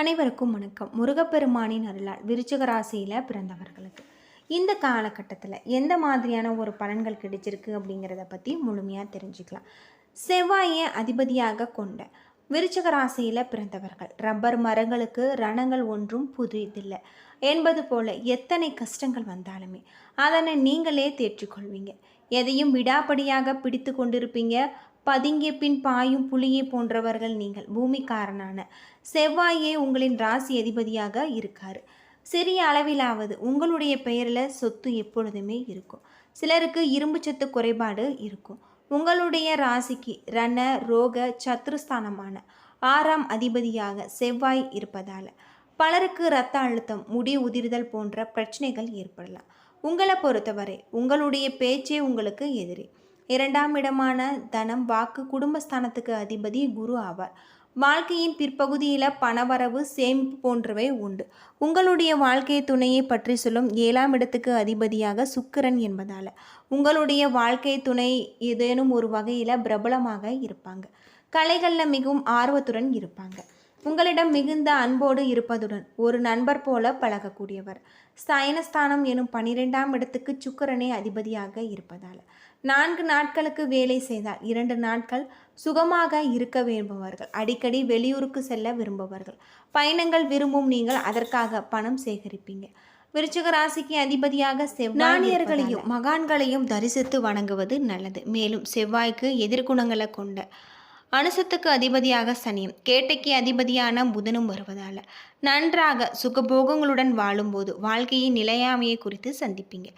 அனைவருக்கும் வணக்கம். முருகப்பெருமானின் அருளால் விருச்சிக ராசியில் பிறந்தவர்களுக்கு. இந்த காலகட்டத்தில் எந்த மாதிரியான ஒரு பலன்கள் கிடைச்சிருக்கு அப்படிங்கிறத பற்றி முழுமையாக தெரிஞ்சுக்கலாம். செவ்வாயை அதிபதியாக கொண்ட விருச்சிக ராசியில் பிறந்தவர்கள். ரப்பர் மரங்களுக்கு ரணங்கள் ஒன்றும் புதிதில்லை. என்பது போல எத்தனை கஷ்டங்கள் வந்தாலுமே அதனை நீங்களே தேற்றிக்கொள்வீங்க. எதையும் விடாப்படியாக பிடித்து கொண்டிருப்பீங்க. பதுங்கிய பின் பாயும் புலியை போன்றவர்கள் நீங்கள். பூமிக்காரனான செவ்வாயே உங்களின் ராசி அதிபதியாக இருக்கார். சிறிய அளவிலாவது உங்களுடைய பெயரில் சொத்து எப்பொழுதுமே இருக்கும். சிலருக்கு இரும்பு சத்து குறைபாடு இருக்கும். உங்களுடைய ராசிக்கு ரண ரோக சத்ருஸ்தானமான ஆறாம் அதிபதியாக செவ்வாய் இருப்பதால் பலருக்கு இரத்த அழுத்தம் முடி உதிர்தல் போன்ற பிரச்சனைகள் ஏற்படலாம். உங்களை பொறுத்தவரை உங்களுடைய பேச்சே உங்களுக்கு எதிரி. இரண்டாம் இடமான தனம் வாக்கு குடும்பஸ்தானத்துக்கு அதிபதி குரு ஆவார். வாழ்க்கையின் பிற்பகுதியில் பணவரவு சேமிப்பு போன்றவை உண்டு. உங்களுடைய வாழ்க்கை துணையை பற்றி சொல்லும் ஏழாம் இடத்துக்கு அதிபதியாக சுக்கிரன் என்பதால் உங்களுடைய வாழ்க்கை துணை ஏதேனும் ஒரு வகையில் பிரபலமாக இருப்பாங்க. கலைகளில் மிகவும் ஆர்வத்துடன் இருப்பாங்க. உங்களிடம் மிகுந்த அன்போடு இருப்பதுடன் ஒரு நண்பர் போல பழகக்கூடியவர். சயனஸ்தானம் எனும் பனிரெண்டாம் இடத்துக்கு சுக்கரனே அதிபதியாக இருப்பதால் நான்கு நாட்களுக்கு வேலை செய்தால் இரண்டு நாட்கள் சுகமாக இருக்க விரும்புபவர்கள் அடிக்கடி வெளியூருக்கு செல்ல விரும்புபவர்கள் பயணங்கள் விரும்பும் நீங்கள் அதற்காக பணம் சேகரிப்பீங்க. விருச்சிக ராசிக்கு அதிபதியாக செவ்வாணியர்களையும் மகான்களையும் தரிசித்து வணங்குவது நல்லது. மேலும் செவ்வாய்க்கு எதிர்குணங்களை கொண்ட அனுசத்துக்கு அதிபதியாக சனியும் கேட்டைக்கு அதிபதியான புதனும் வருவதால். நன்றாக சுகபோகங்களுடன் வாழும்போது வாழ்க்கையின் நிலையாமையை குறித்து சந்திப்பீங்க.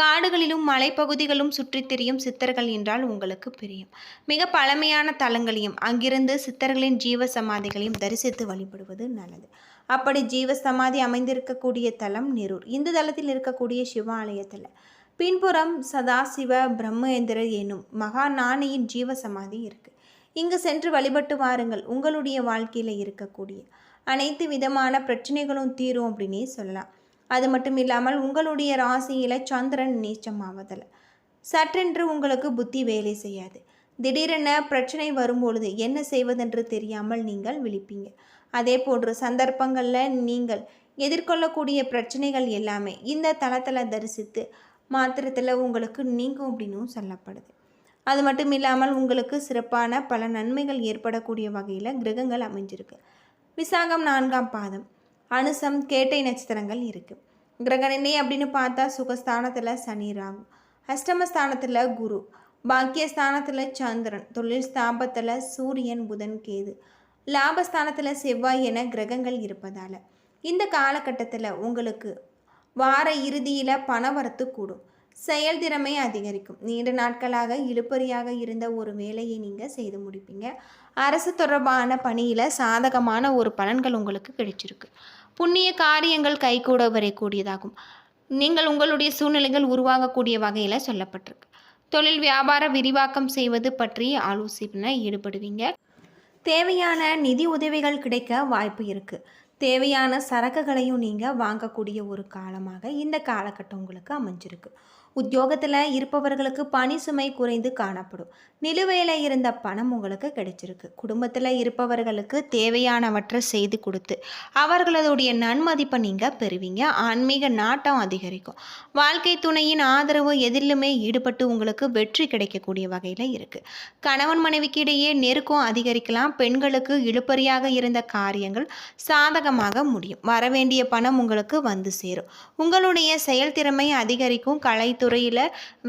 காடுகளிலும் மலைப்பகுதிகளும் சுற்றித் திரியும் சித்தர்கள் என்றால் உங்களுக்கு பிரியும். மிக பழமையான தலங்களையும் அங்கிருந்து சித்தர்களின் ஜீவ சமாதிகளையும் தரிசித்து வழிபடுவது நல்லது. அப்படி ஜீவ சமாதி அமைந்திருக்கக்கூடிய தலம் நெரூர். இந்த தலத்தில் இருக்கக்கூடிய சிவாலயத்தில். பின்புறம் சதாசிவ பிரம்மேந்திரர் என்னும் மகா நாணியின் ஜீவ சமாதி இருக்குது இங்கு சென்று வழிபட்டு வாருங்கள். உங்களுடைய வாழ்க்கையில் இருக்கக்கூடிய அனைத்து விதமான பிரச்சனைகளும் தீரும் அப்படின்னே சொல்லலாம். அது மட்டும் இல்லாமல் உங்களுடைய ராசியில் சந்திரன் நீச்சமாவதில் சற்றென்று உங்களுக்கு புத்தி வேலை செய்யாது. திடீரென பிரச்சனை வரும்பொழுது என்ன செய்வதென்று தெரியாமல் நீங்கள் விழிப்பீங்க. அதே போன்று சந்தர்ப்பங்களில் நீங்கள் எதிர்கொள்ளக்கூடிய பிரச்சனைகள் எல்லாமே இந்த தளத்தில் தரிசித்து மாத்திரத்தில் உங்களுக்கு நீங்கும் அப்படின்னும் சொல்லப்படுது. அது மட்டும் இல்லாமல் உங்களுக்கு சிறப்பான பல நன்மைகள் ஏற்படக்கூடிய வகையில் கிரகங்கள் அமைஞ்சிருக்கு. விசாகம் நான்காம் பாதம். அனுசம் கேட்டை நட்சத்திரங்கள் இருக்குது கிரகநிலை அப்படின்னு பார்த்தா சுகஸ்தானத்தில் சனி ராகு. அஷ்டமஸ்தானத்தில் குரு. பாக்கியஸ்தானத்தில் சந்திரன். தொழில் ஸ்தாபத்தில் சூரியன் புதன் கேது. லாபஸ்தானத்தில் செவ்வாய் என கிரகங்கள் இருப்பதால். இந்த காலகட்டத்தில் உங்களுக்கு வார இறுதியில் பணவரத்து கூடும். செயல்திறமை அதிகரிக்கும். நீண்ட நாட்களாக இழுப்பறியாக இருந்த ஒரு வேலையை நீங்கள் செய்து முடிப்பீங்க. அரசு தொடர்பான பணியில் சாதகமான ஒரு பலன்கள் உங்களுக்கு கிடைச்சிருக்கு. புண்ணிய காரியங்கள் கைகூட வரக்கூடியதாகும். நீங்கள் உங்களுடைய சூழ்நிலைகள் உருவாகக்கூடிய வகையில் சொல்லப்பட்டிருக்கு. தொழில் வியாபார விரிவாக்கம் செய்வது பற்றி ஆலோசனை ஈடுபடுவீங்க. தேவையான நிதி உதவிகள் கிடைக்க வாய்ப்பு இருக்குது தேவையான சரக்குகளையும் நீங்கள் வாங்கக்கூடிய ஒரு காலமாக இந்த காலகட்டம் உங்களுக்கு அமைஞ்சிருக்கு. உத்தியோகத்தில் இருப்பவர்களுக்கு பணி சுமை குறைந்து காணப்படும். நிலுவையில் இருந்த பணம் உங்களுக்கு கிடைச்சிருக்கு. குடும்பத்தில் இருப்பவர்களுக்கு தேவையானவற்றை செய்து கொடுத்து அவர்களுடைய நன்மதிப்பை நீங்கள் பெறுவீங்க. ஆன்மீக நாட்டம் அதிகரிக்கும். வாழ்க்கை துணையின் ஆதரவு எதிலுமே ஈடுபட்டு உங்களுக்கு வெற்றி கிடைக்கக்கூடிய வகையில் இருக்குது கணவன் மனைவிக்கு இடையே நெருக்கம் அதிகரிக்கலாம். பெண்களுக்கு இழுப்பறியாக இருந்த காரியங்கள் சாதகமாக முடியும். வரவேண்டிய பணம் உங்களுக்கு வந்து சேரும். உங்களுடைய செயல்திறமை அதிகரிக்கும். துறையில்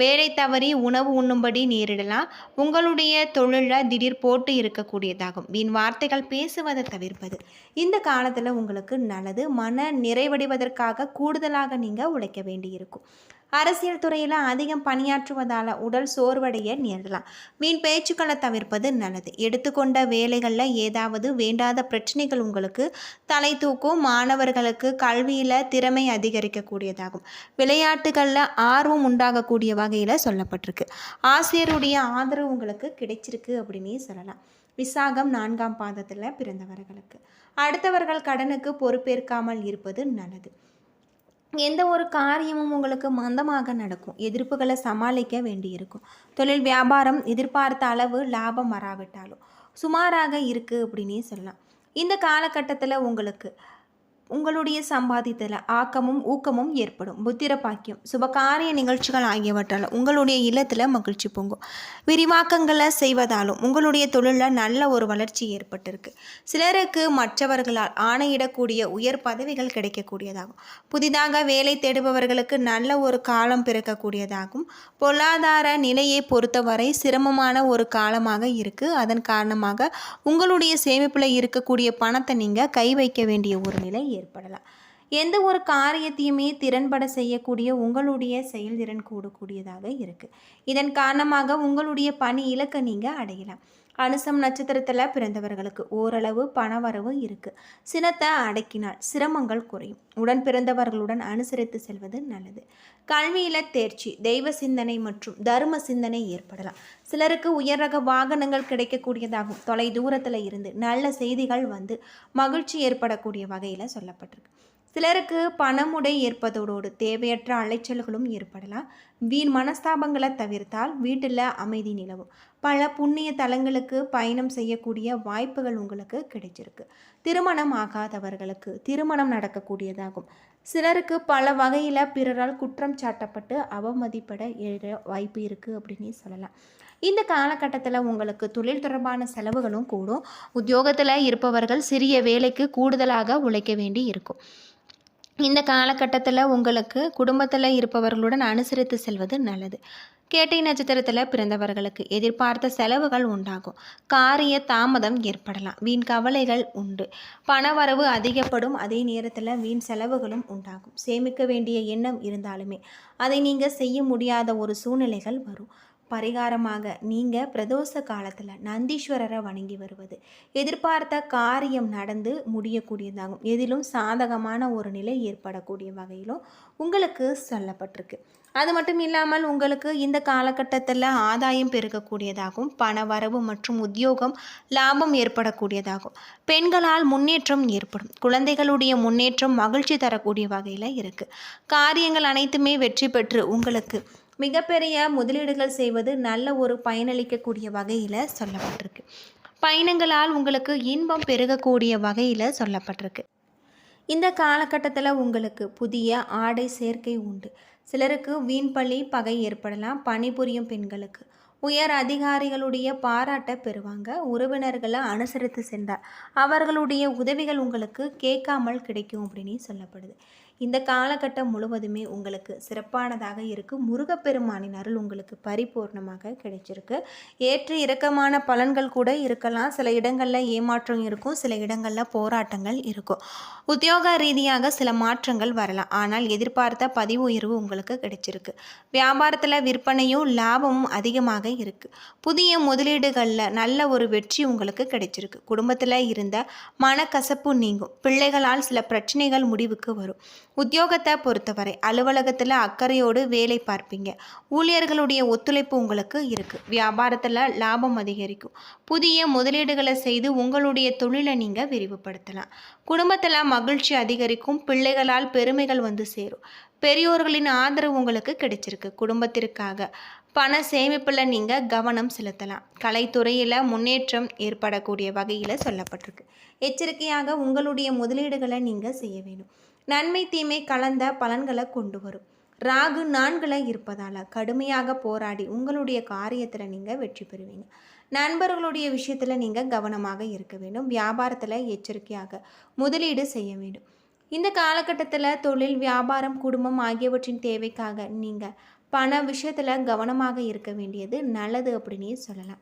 வேலை தவறி உணவு உண்ணும்படி நேரிடலாம். உங்களுடைய தொழிலில் திடீர் போட்டு இருக்கக்கூடியதாகும். வீண் வார்த்தைகள் பேசுவதை தவிர்ப்பது. இந்த காலத்தில் உங்களுக்கு நல்லது. மன நிறைவடைவதற்காக கூடுதலாக நீங்கள் உழைக்க வேண்டியிருக்கும். அரசியல் துறையில் அதிகம் பணியாற்றுவதால் உடல் சோர்வடைய நேரலாம். வீண் பேச்சுக்களை தவிர்ப்பது நல்லது. எடுத்துக்கொண்ட வேலைகளில் ஏதாவது வேண்டாத பிரச்சனைகள் உங்களுக்கு தலை தூக்கும். மாணவர்களுக்கு கல்வியில் திறமை அதிகரிக்கக்கூடியதாகும். விளையாட்டுகளில் ஆர்வம் உண்டாகக்கூடிய வகையில் சொல்லப்பட்டிருக்கு. ஆசிரியருடைய ஆதரவு உங்களுக்கு கிடைச்சிருக்கு அப்படின்னே சொல்லலாம். விசாகம் நான்காம் பாதத்தில் பிறந்தவர்களுக்கு. அடுத்தவர்கள் கடனுக்கு பொறுப்பேற்காமல் இருப்பது நல்லது. எந்த ஒரு காரியமும் உங்களுக்கு மந்தமாக நடக்கும். எதிர்ப்புகளை சமாளிக்க வேண்டியிருக்கும். தொழில் வியாபாரம் எதிர்பார்த்த அளவு லாபம் வராவிட்டாலும் சுமாராக இருக்குது அப்படின்னே சொல்லலாம். இந்த காலகட்டத்தில் உங்களுக்கு உங்களுடைய சம்பாதித்தல ஆக்கமும் ஊக்கமும் ஏற்படும். புத்திர பாக்கியம் சுபகாரிய நிகழ்ச்சிகள் ஆகியவற்றால் உங்களுடைய இல்லத்தில் மகிழ்ச்சி பொங்கும். விரிவாக்கங்களை செய்வதாலும் உங்களுடைய தொழிலில் நல்ல ஒரு வளர்ச்சி ஏற்பட்டிருக்கு. சிலருக்கு மற்றவர்களால் ஆணையிடக்கூடிய உயர் பதவிகள் கிடைக்கக்கூடியதாகும். புதிதாக வேலை தேடுபவர்களுக்கு நல்ல ஒரு காலம் பிறக்கக்கூடியதாகும். பொருளாதார நிலையை பொறுத்தவரை சிரமமான ஒரு காலமாக இருக்குது அதன் காரணமாக உங்களுடைய சேமிப்பில் இருக்கக்கூடிய பணத்தை நீங்கள் கை வைக்க வேண்டிய ஒரு நிலை ஏற்படலாம். எந்த ஒரு காரியத்தையுமே திறன்பட செய்யக்கூடிய உங்களுடைய செயல்திறன் கூடக்கூடியதாக இருக்குது இதன் காரணமாக உங்களுடைய பணி இலக்கை நீங்கள் அடையலாம். அனுசம் நட்சத்திரத்தில் பிறந்தவர்களுக்கு ஓரளவு பணவரவு இருக்குது சினத்தை அடக்கினால் சிரமங்கள் குறையும். உடன் பிறந்தவர்களுடன் அனுசரித்து செல்வது நல்லது. கல்வியில் தேர்ச்சி தெய்வ சிந்தனை மற்றும் தர்ம சிந்தனை ஏற்படலாம். சிலருக்கு உயர் ரக வாகனங்கள் கிடைக்கக்கூடியதாகும். தொலை தூரத்தில் இருந்து நல்ல செய்திகள் வந்து மகிழ்ச்சி ஏற்படக்கூடிய வகையில் சொல்லப்பட்டிருக்கு. சிலருக்கு பணமுடை ஏற்பதோடு தேவையற்ற அலைச்சல்களும் ஏற்படலாம். வீண் மனஸ்தாபங்களை தவிர்த்தால் வீட்டில் அமைதி நிலவும். பல புண்ணிய தலங்களுக்கு பயணம் செய்யக்கூடிய வாய்ப்புகள் உங்களுக்கு கிடைச்சிருக்கு. திருமணம் ஆகாதவர்களுக்கு திருமணம் நடக்கக்கூடியதாகும். சிலருக்கு பல வகையில் பிறரால் குற்றம் சாட்டப்பட்டு அவமதிப்பட எழுற வாய்ப்பு இருக்குது அப்படின்னு சொல்லலாம். இந்த காலகட்டத்தில் உங்களுக்கு தொழில் தொடர்பான செலவுகளும் கூடும். உத்தியோகத்தில் இருப்பவர்கள் சிறிய வேலைக்கு கூடுதலாக உழைக்க வேண்டி இருக்கும். இந்த காலகட்டத்தில் உங்களுக்கு குடும்பத்தில் இருப்பவர்களுடன் அனுசரித்து செல்வது நல்லது. கேட்டை நட்சத்திரத்தில் பிறந்தவர்களுக்கு எதிர்பார்த்த செலவுகள் உண்டாகும். காரிய தாமதம் ஏற்படலாம். வீண் கவலைகள் உண்டு. பணவரவு அதிகப்படும். அதே நேரத்தில் வீண் செலவுகளும் உண்டாகும். சேமிக்க வேண்டிய எண்ணம் இருந்தாலுமே அதை நீங்கள் செய்ய முடியாத ஒரு சூழ்நிலைகள் வரும். பரிகாரமாக நீங்கள் பிரதோஷ காலத்தில் நந்தீஸ்வரரை வணங்கி வருவது. எதிர்பார்த்த காரியம் நடந்து முடியக்கூடியதாகும். எதிலும் சாதகமான ஒரு நிலை ஏற்படக்கூடிய வகையிலும் உங்களுக்கு சொல்லப்பட்டிருக்கு. அது மட்டும் இல்லாமல் உங்களுக்கு இந்த காலகட்டத்தில் ஆதாயம் பெருகக்கூடியதாகும். பண வரவு மற்றும் உத்தியோகம் லாபம் ஏற்படக்கூடியதாகும். பெண்களால் முன்னேற்றம் ஏற்படும். குழந்தைகளுடைய முன்னேற்றம் மகிழ்ச்சி தரக்கூடிய வகையில் இருக்குது காரியங்கள் அனைத்துமே வெற்றி பெற்று உங்களுக்கு மிகப்பெரிய முதலீடுகள் செய்வது நல்ல ஒரு பயனளிக்கக்கூடிய வகையில் சொல்லப்பட்டிருக்கு. பயணங்களால் உங்களுக்கு இன்பம் பெருகக்கூடிய வகையில் சொல்லப்பட்டிருக்கு. இந்த காலகட்டத்தில் உங்களுக்கு புதிய ஆடை சேர்க்கை உண்டு. சிலருக்கு வீண்பள்ளி பகை ஏற்படலாம். பணிபுரியும் பெண்களுக்கு உயர் அதிகாரிகளுடைய பாராட்டை பெறுவாங்க. உறவினர்களை அனுசரித்து சென்றார் அவர்களுடைய உதவிகள் உங்களுக்கு கேட்காமல் கிடைக்கும் அப்படின்னு சொல்லப்படுது. இந்த காலகட்டம் முழுவதுமே உங்களுக்கு சிறப்பானதாக இருக்குது முருகப்பெருமானின் அருள் உங்களுக்கு பரிபூர்ணமாக கிடைச்சிருக்கு. ஏற்ற இறக்கமான பலன்கள் கூட இருக்கலாம். சில இடங்களில் ஏமாற்றம் இருக்கும். சில இடங்களில் போராட்டங்கள் இருக்கும். உத்தியோக ரீதியாக சில மாற்றங்கள் வரலாம். ஆனால் எதிர்பார்த்த பதிவு உயர்வு உங்களுக்கு கிடைச்சிருக்கு. வியாபாரத்தில் விற்பனையும் லாபமும் அதிகமாக இருக்குது புதிய முதலீடுகளில் நல்ல ஒரு வெற்றி உங்களுக்கு கிடைச்சிருக்கு. குடும்பத்தில் இருந்த மனக்கசப்பு நீங்கும். பிள்ளைகளால் சில பிரச்சனைகள் முடிவுக்கு வரும். உத்தியோகத்தை பொறுத்தவரை அலுவலகத்தில் அக்கறையோடு வேலை பார்ப்பீங்க. ஊழியர்களுடைய ஒத்துழைப்பு உங்களுக்கு இருக்குது வியாபாரத்தில் லாபம் அதிகரிக்கும். புதிய முதலீடுகளை செய்து உங்களுடைய தொழிலை நீங்கள் விரிவுபடுத்தலாம். குடும்பத்தில் மகிழ்ச்சி அதிகரிக்கும். பிள்ளைகளால் பெருமைகள் வந்து சேரும். பெரியோர்களின் ஆதரவு உங்களுக்கு கிடைச்சிருக்கு. குடும்பத்திற்காக பண சேமிப்பில் நீங்கள் கவனம் செலுத்தலாம். கலைத்துறையில் முன்னேற்றம் ஏற்படக்கூடிய வகையில் சொல்லப்பட்டிருக்கு. எச்சரிக்கையாக உங்களுடைய முதலீடுகளை நீங்கள் செய்ய வேணும் நன்மை தீமை கலந்த பலன்களை கொண்டு வரும். ராகு நான்களை இருப்பதால் கடுமையாக போராடி உங்களுடைய காரியத்தில் நீங்கள் வெற்றி பெறுவீங்க. நண்பர்களுடைய விஷயத்தில் நீங்கள் கவனமாக இருக்க வேண்டும். வியாபாரத்தில் எச்சரிக்கையாக முதலீடு செய்ய வேண்டும். இந்த காலகட்டத்தில் தொழில் வியாபாரம் குடும்பம் ஆகியவற்றின் தேவைக்காக நீங்கள் பண விஷயத்தில் கவனமாக இருக்க வேண்டியது நல்லது அப்படின்னே சொல்லலாம்.